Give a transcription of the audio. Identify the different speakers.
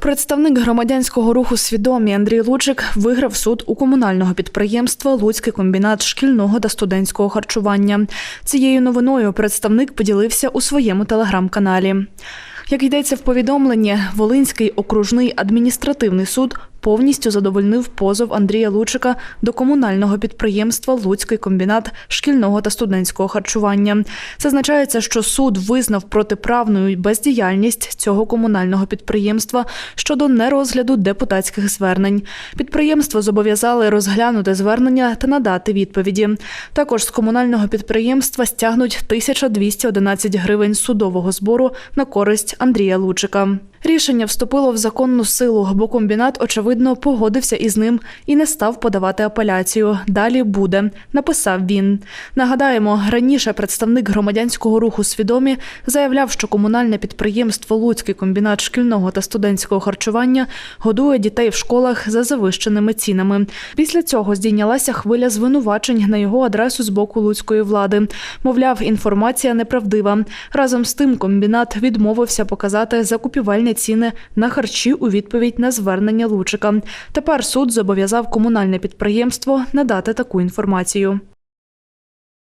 Speaker 1: Представник громадянського руху свідомі Андрій Лучик виграв суд у комунального підприємства Луцький комбінат шкільного та студентського харчування. Цією новиною представник поділився у своєму телеграм-каналі. Як йдеться в повідомленні, Волинський окружний адміністративний суд повністю задовольнив позов Андрія Лучика до комунального підприємства Луцький комбінат шкільного та студентського харчування. Це означається, що суд визнав протиправною бездіяльність цього комунального підприємства щодо нерозгляду депутатських звернень. Підприємство зобов'язали розглянути звернення та надати відповіді. Також з комунального підприємства стягнуть 1211 гривень судового збору на користь Андрія Лучика. Рішення вступило в законну силу, бо комбінат, очевидно, погодився із ним і не став подавати апеляцію. Далі буде, написав він. Нагадаємо, раніше представник громадянського руху свідомі заявляв, що комунальне підприємство Луцький комбінат шкільного та студентського харчування годує дітей в школах за завищеними цінами. Після цього здійнялася хвиля звинувачень на його адресу з боку луцької влади. Мовляв, інформація неправдива. Разом з тим, комбінат відмовився показати закупівельні ціни на харчі у відповідь на звернення Лучика. Тепер суд зобов'язав комунальне підприємство надати таку інформацію.